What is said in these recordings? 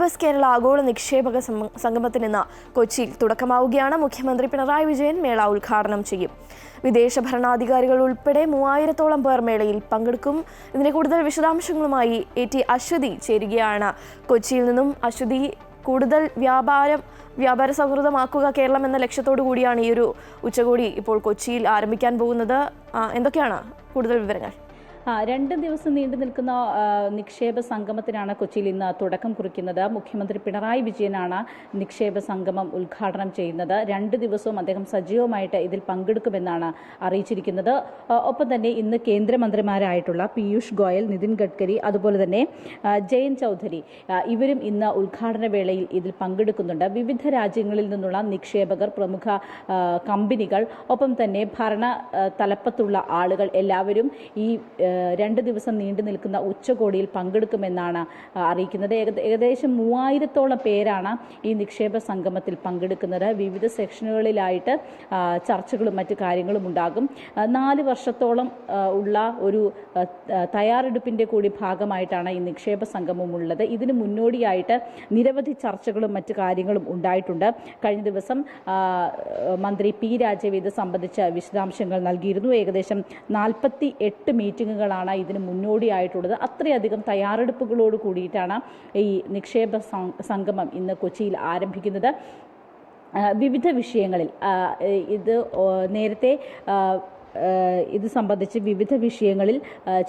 Invest Kerala ആഗോള നിക്ഷേപക സംഗമത്തിന് ഇന്ന് കൊച്ചിയിൽ തുടക്കമാവുകയാണ്. മുഖ്യമന്ത്രി പിണറായി വിജയൻ മേള ഉദ്ഘാടനം ചെയ്യും. വിദേശ ഭരണാധികാരികൾ ഉൾപ്പെടെ മൂവായിരത്തോളം പേർ മേളയിൽ പങ്കെടുക്കും. ഇതിന്റെ കൂടുതൽ വിശദാംശങ്ങളുമായി എ ടി അശ്വതി ചേരുകയാണ്. കൊച്ചിയിൽ നിന്നും അശ്വതി കൂടുതൽ വ്യാപാരം വ്യാപാര സൗഹൃദമാക്കുക കേരളം എന്ന ലക്ഷ്യത്തോടു കൂടിയാണ് ഈ ഒരു ഉച്ചകോടി ഇപ്പോൾ കൊച്ചിയിൽ ആരംഭിക്കാൻ പോകുന്നത്. എന്തൊക്കെയാണ് കൂടുതൽ വിവരങ്ങൾ? രണ്ട് ദിവസം നീണ്ടു നിൽക്കുന്ന നിക്ഷേപ സംഗമത്തിനാണ് കൊച്ചിയിൽ ഇന്ന് തുടക്കം കുറിക്കുന്നത്. മുഖ്യമന്ത്രി പിണറായി വിജയനാണ് നിക്ഷേപ സംഗമം ഉദ്ഘാടനം ചെയ്യുന്നത്. രണ്ട് ദിവസവും അദ്ദേഹം സജീവമായിട്ട് ഇതിൽ പങ്കെടുക്കുമെന്നാണ് അറിയിച്ചിരിക്കുന്നത്. ഒപ്പം തന്നെ ഇന്ന് കേന്ദ്രമന്ത്രിമാരായിട്ടുള്ള പീയൂഷ് ഗോയൽ നിതിൻ ഗഡ്കരി അതുപോലെ തന്നെ ജയൻ ചൗധരി ഇവരും ഇന്ന് ഉദ്ഘാടന വേളയിൽ ഇതിൽ പങ്കെടുക്കുന്നുണ്ട്. വിവിധ രാജ്യങ്ങളിൽ നിന്നുള്ള നിക്ഷേപകർ പ്രമുഖ കമ്പനികൾ ഒപ്പം തന്നെ ഭരണ തലപ്പത്തുള്ള ആളുകൾ എല്ലാവരും ഈ രണ്ട് ദിവസം നീണ്ടു നിൽക്കുന്ന ഉച്ചകോടിയിൽ പങ്കെടുക്കുമെന്നാണ് അറിയിക്കുന്നത്. ഏകദേശം മൂവായിരത്തോളം പേരാണ് ഈ നിക്ഷേപ സംഗമത്തിൽ പങ്കെടുക്കുന്നത്. വിവിധ സെക്ഷനുകളിലായിട്ട് ചർച്ചകളും മറ്റു കാര്യങ്ങളും ഉണ്ടാകും. നാല് വർഷത്തോളം ഉള്ള ഒരു തയ്യാറെടുപ്പിന്റെ കൂടി ഭാഗമായിട്ടാണ് ഈ നിക്ഷേപ സംഗമം ഉള്ളത്. ഇതിന് മുന്നോടിയായിട്ട് നിരവധി ചർച്ചകളും മറ്റു കാര്യങ്ങളും ഉണ്ടായിട്ടുണ്ട്. കഴിഞ്ഞ ദിവസം മന്ത്രി പി രാജീവ് ഇത് സംബന്ധിച്ച വിശദാംശങ്ങൾ നൽകിയിരുന്നു. ഏകദേശം നാൽപ്പത്തി എട്ട് മീറ്റിംഗുകളാണ് ഇതിന് മുന്നോടിയായിട്ടുള്ളത്. അത്രയധികം തയ്യാറെടുപ്പുകളോട് കൂടിയിട്ടാണ് ഈ നിക്ഷേപ സംഗമം ഇന്ന് കൊച്ചിയിൽ ആരംഭിക്കുന്നത്. വിവിധ വിഷയങ്ങളിൽ ഇത് നേരത്തെ ഇത് സംബന്ധിച്ച് വിവിധ വിഷയങ്ങളിൽ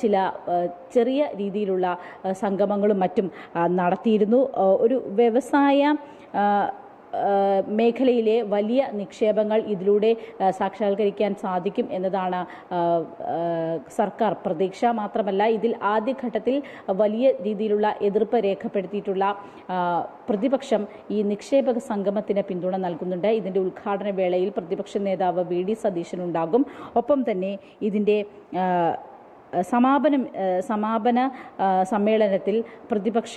ചില ചെറിയ രീതിയിലുള്ള സംഗമങ്ങളും മറ്റും നടത്തിയിരുന്നു. ഒരു വ്യവസായ മേഖലയിലെ വലിയ നിക്ഷേപങ്ങൾ ഇതിലൂടെ സാക്ഷാത്കരിക്കാൻ സാധിക്കും എന്നതാണ് സർക്കാർ പ്രതീക്ഷ. മാത്രമല്ല ഇതിൽ ആദ്യഘട്ടത്തിൽ വലിയ രീതിയിലുള്ള എതിർപ്പ് രേഖപ്പെടുത്തിയിട്ടുള്ള പ്രതിപക്ഷം ഈ നിക്ഷേപക സംഗമത്തിന് പിന്തുണ നൽകുന്നുണ്ട്. ഇതിന്റെ ഉദ്ഘാടന വേളയിൽ പ്രതിപക്ഷ നേതാവ് വി. ഡി. സതീശൻ ഉണ്ടാകും. ഒപ്പം തന്നെ ഇതിന്റെ സമാപനം സമാപന സമ്മേളനത്തിൽ പ്രതിപക്ഷ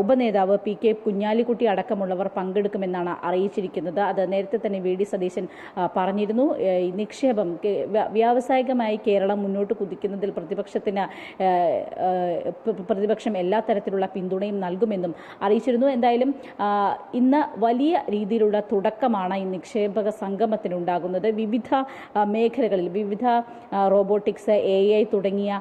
ഉപനേതാവ് പി കെ കുഞ്ഞാലിക്കുട്ടി അടക്കമുള്ളവർ പങ്കെടുക്കുമെന്നാണ് അറിയിച്ചിരിക്കുന്നത്. അത് നേരത്തെ തന്നെ വി ഡി സതീശൻ പറഞ്ഞിരുന്നു. നിക്ഷേപം വ്യാവസായികമായി കേരളം മുന്നോട്ട് കുതിക്കുന്നതിൽ പ്രതിപക്ഷത്തിന് പ്രതിപക്ഷം എല്ലാ തരത്തിലുള്ള പിന്തുണയും നൽകുമെന്നും അറിയിച്ചിരുന്നു. എന്തായാലും ഇന്ന് വലിയ രീതിയിലുള്ള തുടക്കമാണ് ഈ നിക്ഷേപക സംഗമത്തിനുണ്ടാകുന്നത്. വിവിധ മേഖലകളിൽ വിവിധ റോബോട്ടിക്സ് എ തുടങ്ങിയ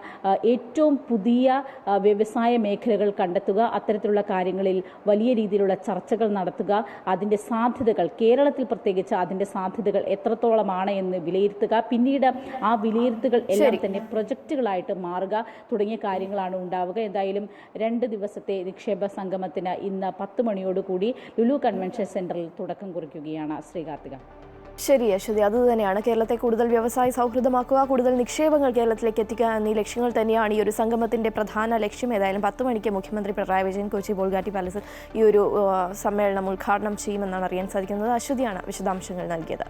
ഏറ്റവും പുതിയ വ്യവസായ മേഖലകൾ കണ്ടെത്തുക അത്തരത്തിലുള്ള കാര്യങ്ങളിൽ വലിയ രീതിയിലുള്ള ചർച്ചകൾ നടത്തുക അതിന്റെ സാധ്യതകൾ കേരളത്തിൽ പ്രത്യേകിച്ച് അതിന്റെ സാധ്യതകൾ എത്രത്തോളമാണ് എന്ന് വിലയിരുത്തുക പിന്നീട് ആ വിലയിരുത്തുകൾ എല്ലാം തന്നെ പ്രൊജക്റ്റുകളായിട്ട് മാറുക തുടങ്ങിയ കാര്യങ്ങളാണ് ഉണ്ടാവുക. എന്തായാലും രണ്ട് ദിവസത്തെ നിക്ഷേപ സംഗമത്തിന് ഇന്ന് പത്ത് മണിയോടുകൂടി ലുലു കൺവെൻഷൻ സെന്ററിൽ തുടക്കം കുറിക്കുകയാണ് ശ്രീകാർത്തിക ശരി അശ്വതി. അത് തന്നെയാണ്. കേരളത്തെ കൂടുതൽ വ്യവസായ സൗഹൃദമാക്കുക കൂടുതൽ നിക്ഷേപങ്ങൾ കേരളത്തിലേക്ക് എത്തിക്കുക എന്നീ ലക്ഷ്യങ്ങൾ തന്നെയാണ് ഈ ഒരു സംഗമത്തിന്റെ പ്രധാന ലക്ഷ്യം. ഏതായാലും പത്ത് മണിക്ക് മുഖ്യമന്ത്രി പിണറായി വിജയൻ കൊച്ചി ബോൾഗാട്ടി പാലസിൽ ഈ ഒരു സമ്മേളനം ഉദ്ഘാടനം ചെയ്യുമെന്നാണ് അറിയാൻ സാധിക്കുന്നത്. അശ്വതിയാണ് വിശദാംശങ്ങൾ നൽകിയത്.